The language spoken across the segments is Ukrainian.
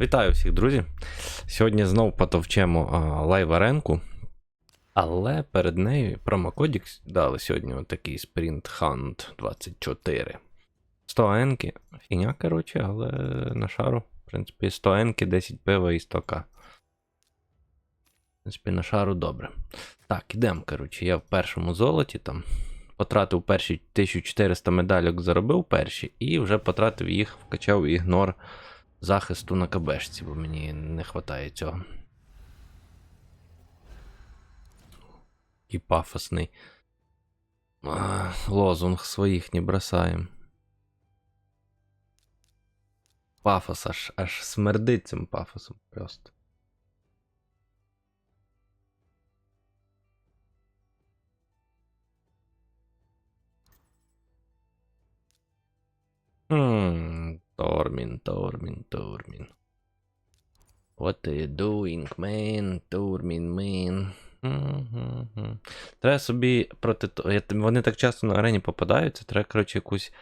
Вітаю всіх, друзі. Сьогодні знов потовчемо а, лайв аренку. Але перед нею промокодік дали сьогодні отакий Sprint Hunt 24. 100 енки. Фіня, коротше, але на шару. В принципі, 100 енки, 10 пива і 100к. В принципі, на шару добре. Так, ідемо, коротше, я в першому золоті там. Потратив перші 1400 медальок, заробив перші, і вже потратив їх, вкачав ігнор захисту на КБшці, бо мені не вистачає цього. І пафосний. А, лозунг своїх не бросаєм. Пафос аж, аж смердить цим пафосом просто. Тормін, Тормін, Тормін. What are you doing, man? Тормін, man. Треба собі проти Вони так часто на арені попадаються, треба, коротше, якусь.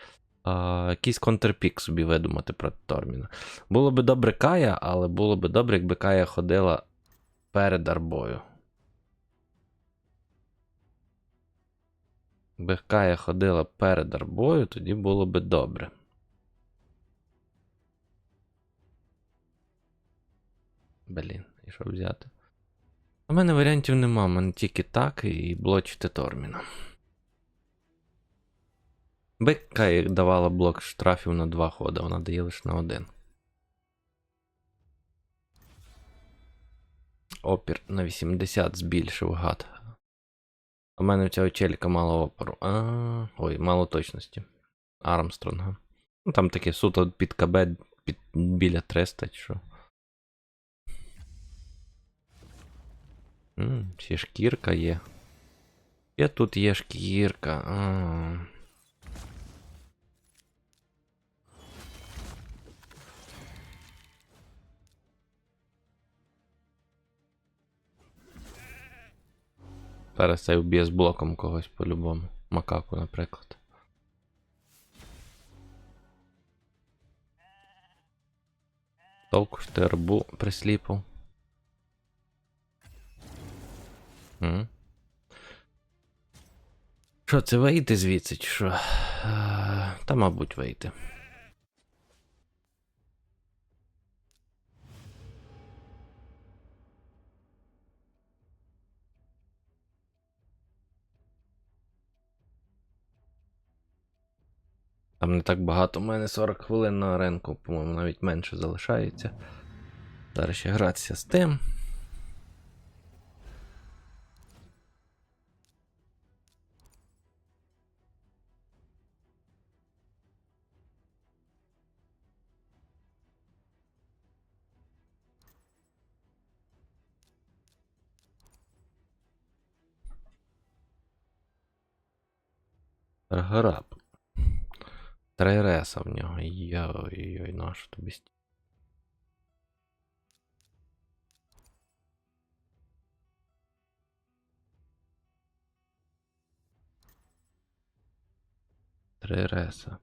А, якийсь контрпік собі видумати проти Торміна. Було би добре Кая, але було би добре, якби Кая ходила перед арбою. Якби Кая ходила перед арбою, тоді було би добре. Блін, і що взяти? У мене варіантів нема, у мене тільки так і блочити Торміна. Бекка давала блок штрафів на два хода, вона дає лише на один. Опір на 80 збільшив гад. У мене в цього челіка мало опору. А, ой, мало точності. Армстронга. Ну там таке суто під КБ під, біля 300 чи. М, ще шкірка є. Є тут є шкірка. А. Зараз цей вб'є з блоком когось по-любому. Макаку, наприклад. Толку ти присліпав. М? Що, це вийти звідси, чи що? Та, мабуть, вийти. Там не так багато. У мене 40 хвилин на аренку, по-моєму, навіть менше залишається. Зараз ще гратися з тим. Граб. Три реса в нього. Йой-йой, нащо тобі стільки? Три реса.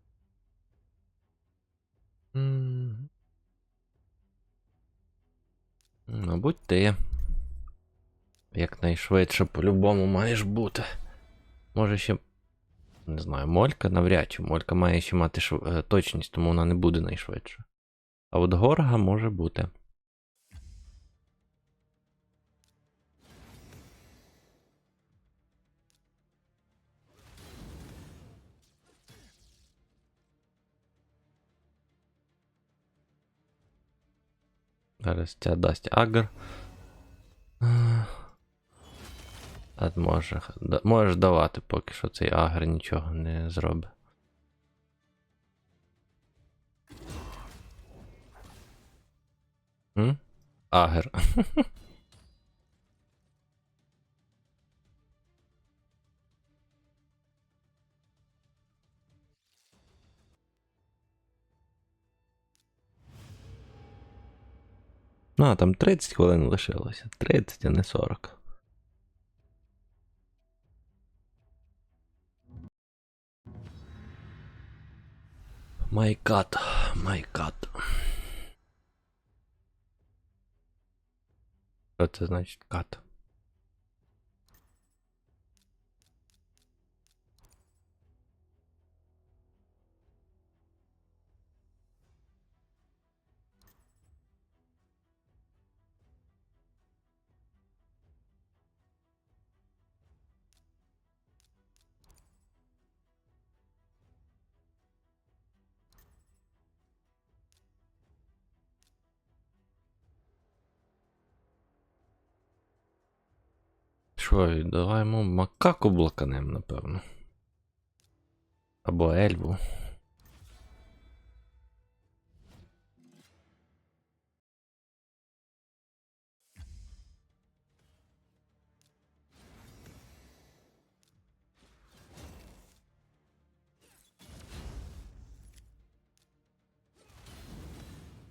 М. Мабуть, ти. Якнайшвидше по-любому маєш бути. Може ще. Не знаю, Молька навряд чи. Молька має ще мати шв... е, точність, тому вона не буде найшвидше. А от Горга може бути. Зараз ця дасть агр. А може, да- можеш давати, поки що цей агр нічого не зробить. М? Агр. Ну, а там 30 хвилин лишилося. 30, а не 40. Майкат, майкат. Що це значить кат? Що, йому макаку блоканем, напевно. Або ельву.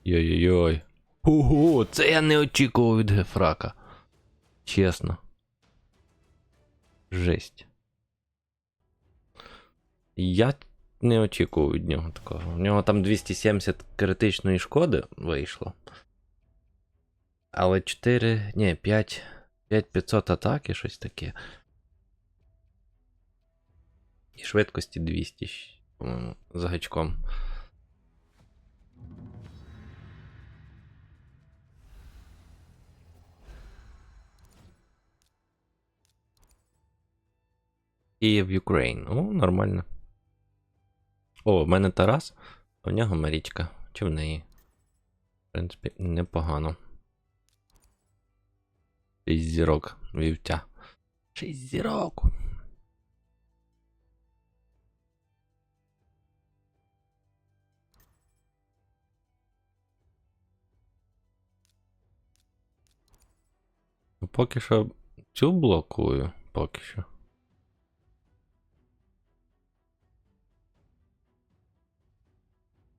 Йой-йой-йой. Ого, це я не очікував від Гефрака. Чесно. Жесть. Я не очікував від нього такого. У нього там 270 критичної шкоди вийшло. Але 4. Ні, 5. 5500 атаки, щось таке. І швидкості 200, щ- по-моєму, з гачком. Київ, Україн. О, нормально. О, в мене Тарас, а в нього Марічка. Чи в неї? В принципі, непогано. Шість зірок вівця. Шість зірок. Ну, Поки що цю блокую, поки що.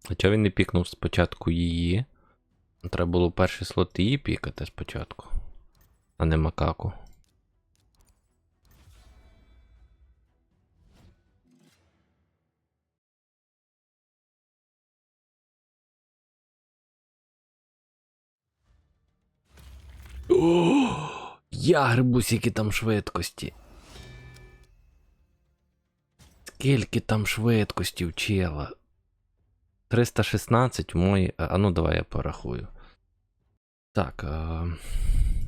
А чого він не пікнув спочатку її? Треба було перший слот її пікати спочатку, а не макаку. О, я грибусь, які там швидкості. Скільки там швидкості в чела? 316 в мої. А ну давай я порахую. Так. А...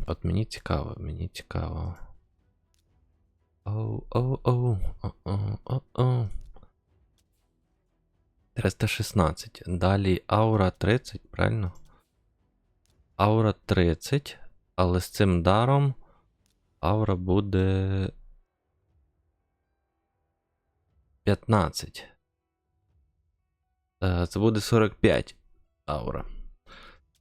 От мені цікаво, мені цікаво. Оу, оу, оу, оу, оу, оу. 316. Далі аура 30, правильно? Аура 30, але з цим даром аура буде 15. Е, Це буде 45 аура.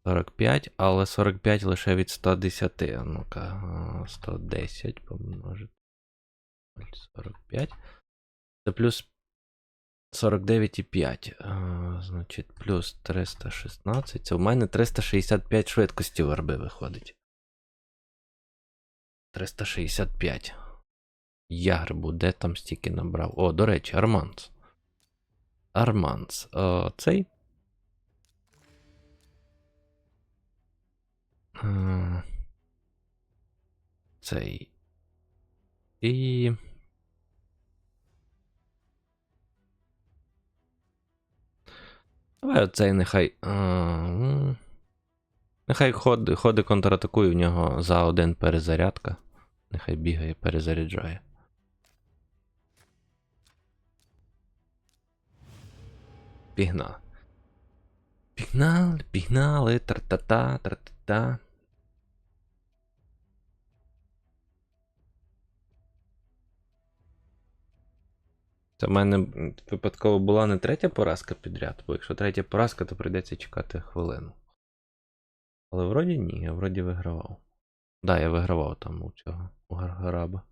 45, але 45 лише від 110. Ну-ка, 110 помножити. 45. Це плюс 49,5. Значить, плюс 316. Це в мене 365 швидкості верби виходить. 365. Ягрбу, де там стільки набрав? О, до речі, Арманс. Арманс. О, цей. Е, Цей. І. Давай оцей нехай. а, Нехай ходи, ходи контратакує в нього за один перезарядка. Нехай бігає, перезаряджає. Пігнали. Пігнали, пігнали, тра-та-та, тра-та-та. Це в мене випадково була не третя поразка підряд, бо якщо третя поразка, то прийдеться чекати хвилину. Але вроді ні, я вроді вигравав. Да, я вигравав там у цього у Гаргараба.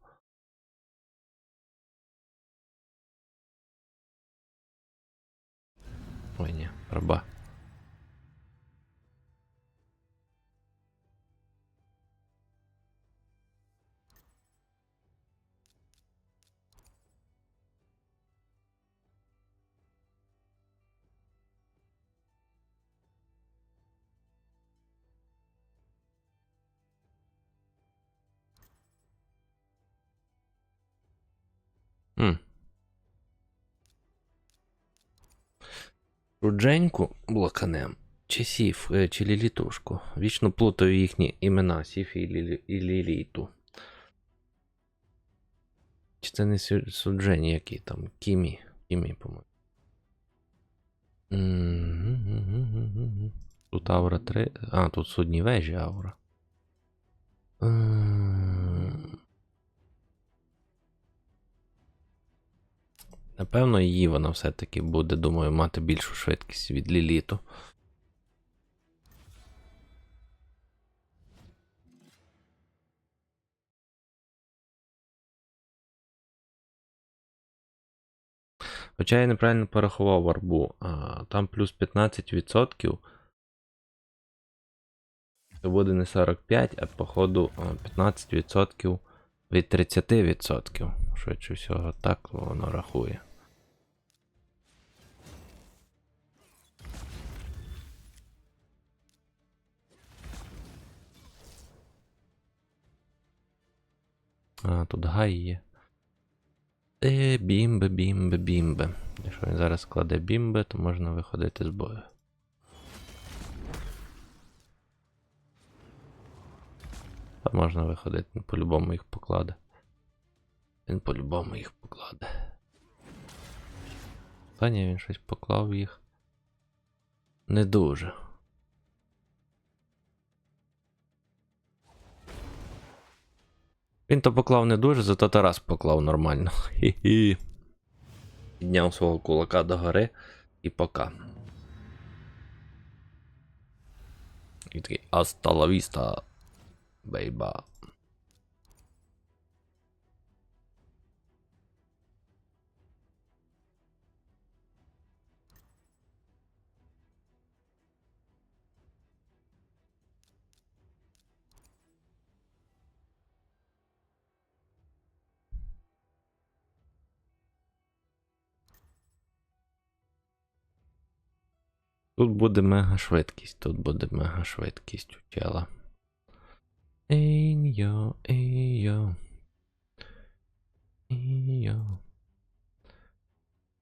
Ой, ні, раба. Рудженьку блоканем. Чи Сіф, е, чи Лілітушку. Вічно плутаю їхні імена Сіфі і, Лілі, і Ліліту. Чи це не Суджені, які там? Кімі. Кімі, по-моєму. Тут аура 3. А, тут судні вежі аура. Напевно, її вона все-таки буде, думаю, мати більшу швидкість від Ліліту. Хоча я неправильно порахував варбу. А, там плюс 15%. Це буде не 45, а походу 15% від 30%. Швидше всього, так воно рахує. А, тут гай є. Е, бімбе, бімбе, бімбе. Якщо він зараз складе бімбе, то можна виходити з бою. Та можна виходити, він по-любому їх покладе. Він по-любому їх покладе. Та ні, він щось поклав їх. Не дуже. Він то поклав не дуже, зато Тарас поклав нормально. Хі-хі. Підняв свого кулака до гори і пока. І такий Аста ла бейба. Тут буде мега швидкість, тут буде мега швидкість у тіла. Ей-йо, ей-йо. Ей-йо.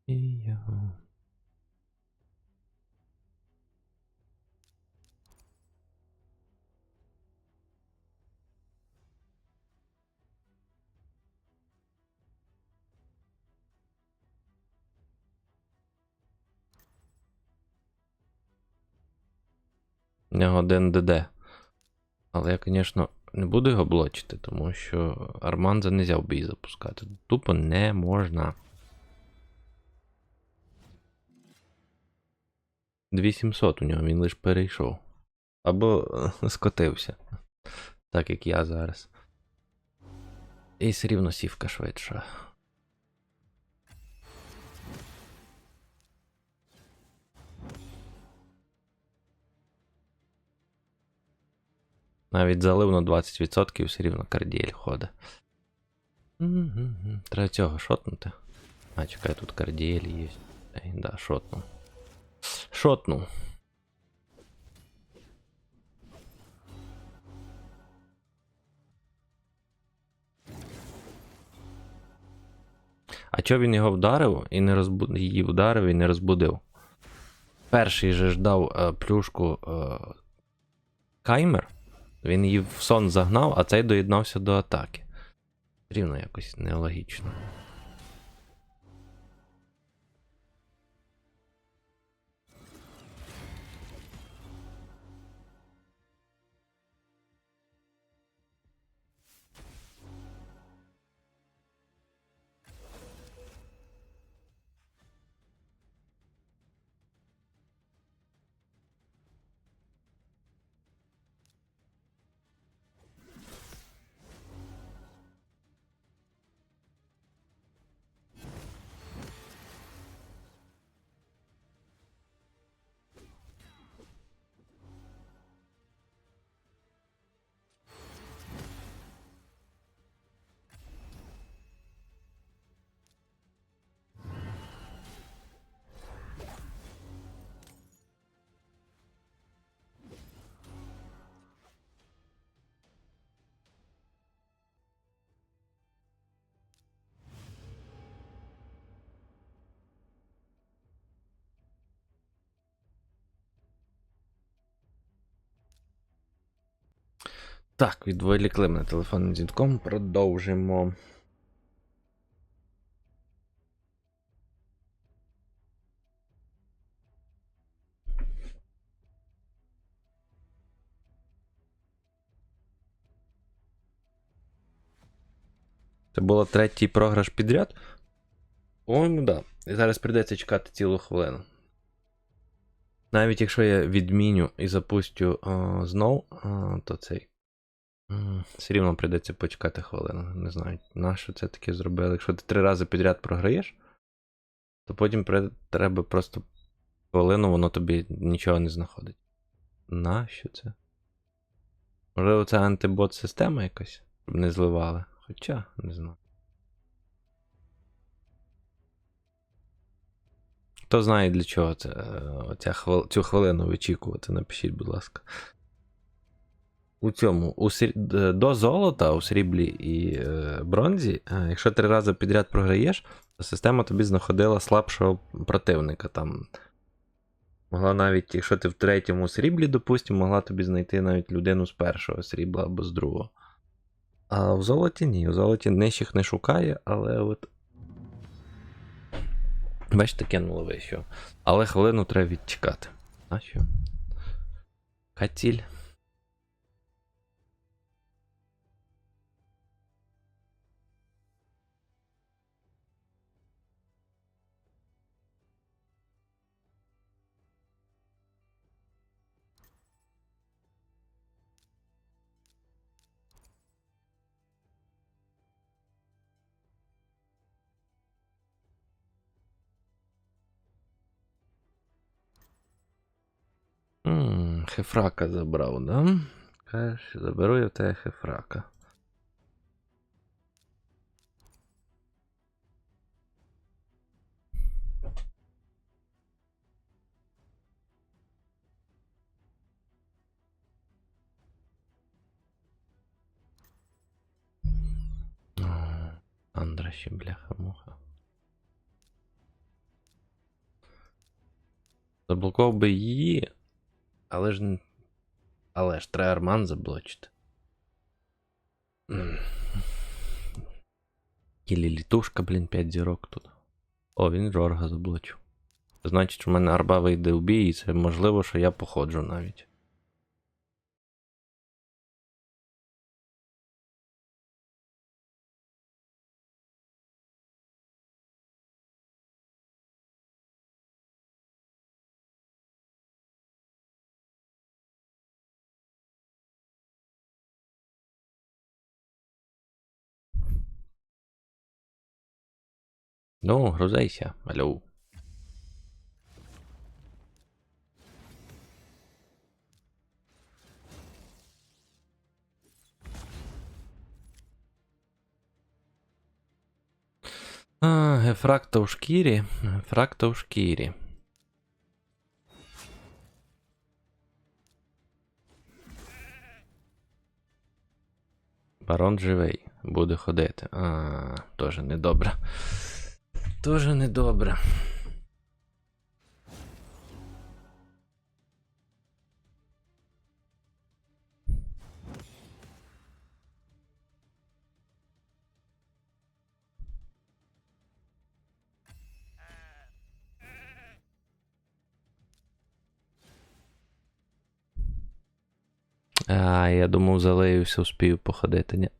Ей-йо. У нього один ДД. Але я, звісно, не буду його блочити, тому що Арманза не взяв бій запускати. Тупо не можна. 2700 у нього, він лише перейшов. Або е, скотився. Так як я зараз. І все рівно сівка швидша. Навіть залив на 20% все рівно кардіель ходить. Треба цього шотнути. А, чекай, тут кардіель є. Ей, да, шотнув. Шотнув. А чого він його вдарив і не розбудив, її вдарив і не розбудив? Перший же ж дав е, плюшку е, каймер. Він її в сон загнав, а цей доєднався до атаки. Рівно якось нелогічно. Так, відволікли мене телефонним дзвінком. Продовжимо. Це було третій програш підряд. По-моєму, да. І зараз прийдеться чекати цілу хвилину. Навіть якщо я відміню і запустю а, знов, а, то цей. Все рівно прийдеться почекати хвилину. Не знаю, на що це таке зробили. Якщо ти три рази підряд програєш, то потім треба просто хвилину, воно тобі нічого не знаходить. Нащо це? Можливо, це антибот система якась, щоб не зливали. Хоча, не знаю. Хто знає для чого це, е, оця цю хвилину вичікувати, напишіть, будь ласка. У цьому у срі... до золота у сріблі і е, бронзі, е, якщо три рази підряд програєш, то система тобі знаходила слабшого противника. Там могла навіть, якщо ти в третьому сріблі, допустимо, могла тобі знайти навіть людину з першого срібла або з другого. А в золоті ні. У золоті нижчих не шукає, але от. Бачите, кинуло вище. Але хвилину треба відчекати. А що? Хаціль. Хефрака забрав, да? Кажеш, заберу я в тебе хефрака. Андра ще бляха-муха. Заблокував би її, але ж. Але ж треба арман заблочити. М. І лілітушка, блін, 5 зірок тут. О, він Рорга заблочив. Значить, у мене арба вийде у бій, і це можливо, що я походжу навіть. Ну, грузайся, алло. А, гефракта у шкірі. Гефракта у шкірі. Барон живий, буде ходити. А, теж недобре. Тоже недобре. А, я думав, залеюся, успію походити. Ні.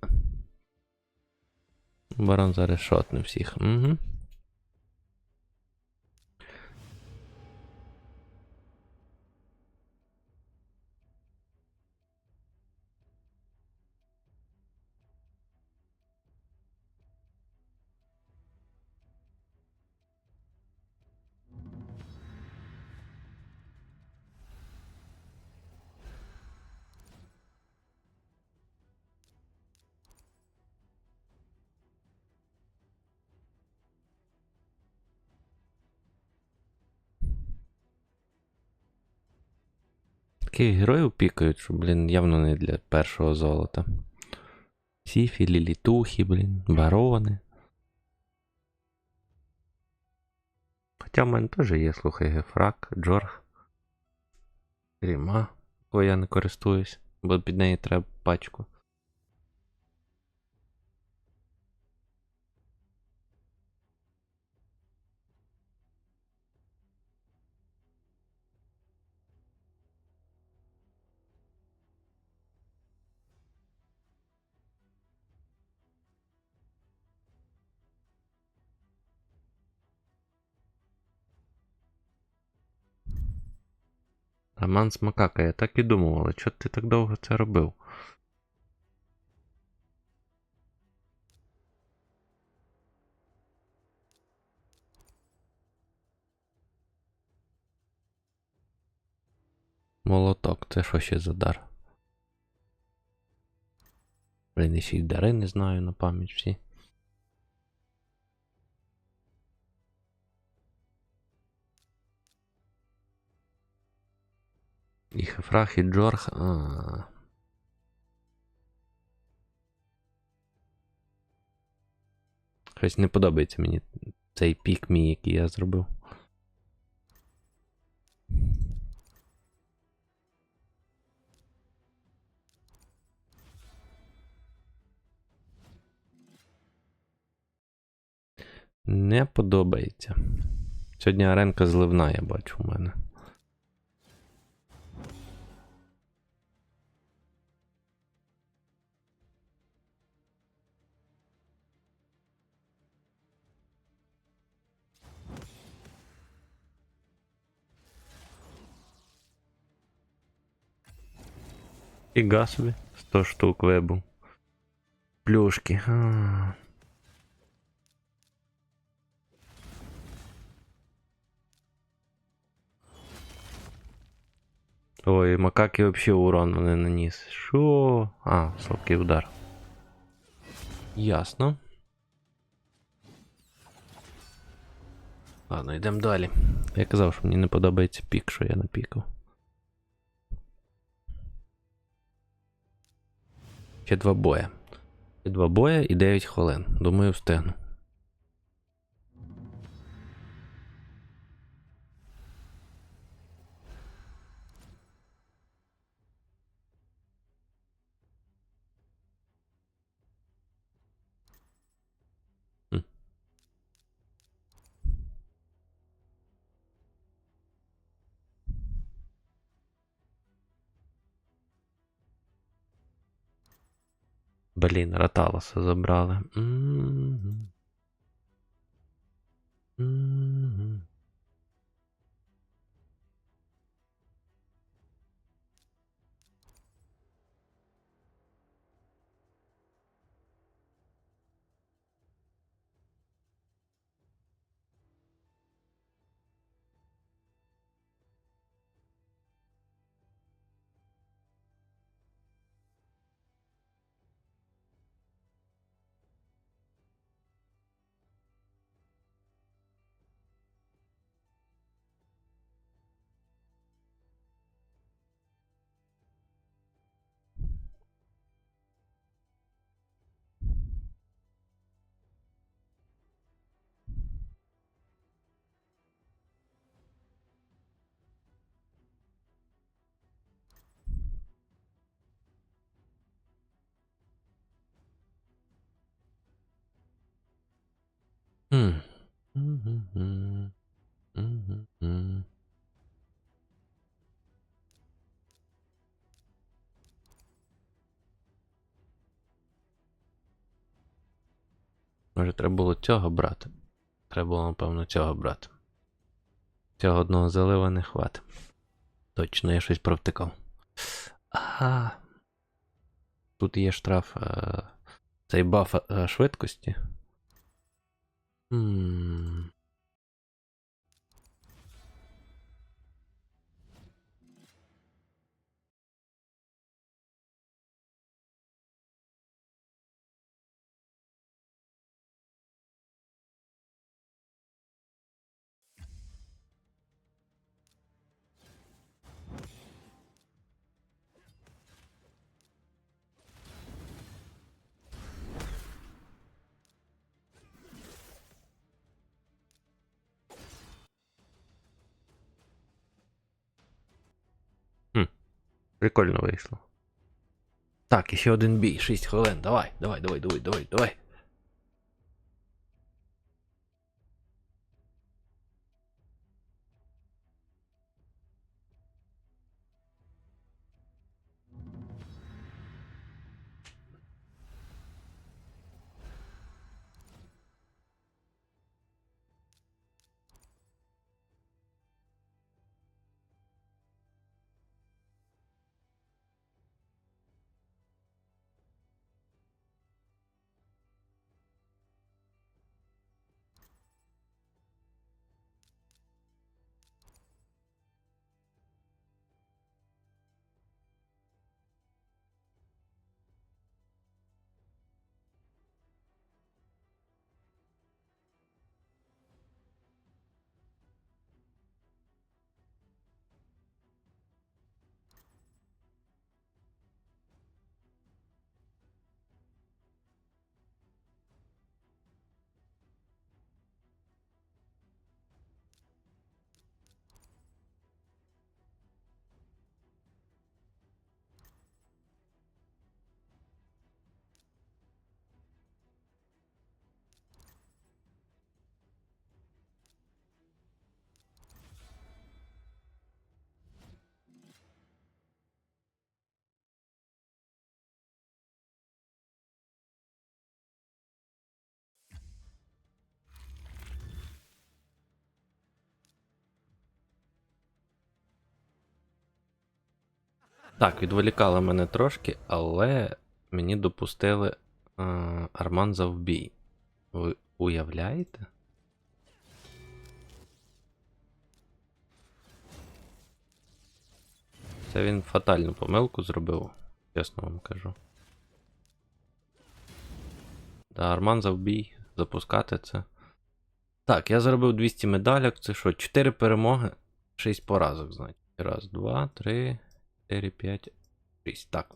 Барон зараз шотне всіх. Угу. Таких героїв пікають, що, блін, явно не для першого золота. Сіфі, лілітухи, блін, барони. Хоча в мене теж є, слухай, Гефрак, Джорг. Ріма, якою я не користуюсь, бо під неї треба пачку. Роман Смакака, я так і думав, але чого ти так довго це робив? Молоток, це що ще за дар? Блін, ще й дари не знаю на пам'ять всі. Хефрах, і Джорх. А. Щось не подобається мені цей пік мій, який я зробив. Не подобається. Сьогодні аренка зливна, я бачу в мене. Фіга собі. 100 штук вибув. Плюшки. Ой, макаки вообще урон не наніс. Що? А, слабкий удар. Ясно. Ладно, йдемо далі. Я казав, що мені не подобається пік, що я напікав. Ще два боя. Ще два боя і 9 хвилин. Думаю, встигну. Блін, Раталоса забрали. М-м-м. М-м-м. Хм. Може, треба було цього брати. Треба було, напевно, цього брати. Цього одного залива не хватить. Точно, я щось провтикав. Ага. Тут є штраф. Е... Цей баф е, швидкості. М. Прикольно вийшло. Так, і ще один бій, 6 хвилин. Давай, давай, давай, давай, давай, давай. Так, відволікали мене трошки, але мені допустили е, Арманза в бій. Ви уявляєте? Це він фатальну помилку зробив, чесно вам кажу. Да, Арманза в бій, запускати це. Так, я заробив 200 медалек. Це що, 4 перемоги, 6 поразок, значить. Раз, два, три, 4, 5, 6. Так.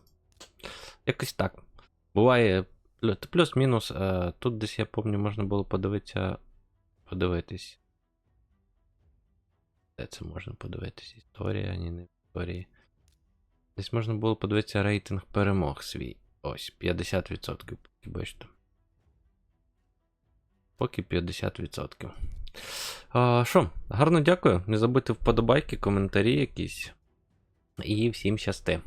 Якось так. Буває плюс-мінус. е, Тут десь я пам'ятаю, можна було подивитися. Подивитись. Де це можна подивитись? Історія, ні, не історії. Десь можна було подивитися рейтинг перемог свій. Ось, 50%, поки бачите. Поки 50%. А, Що, гарно дякую. Не забудьте вподобайки, коментарі якісь. І всім щасти.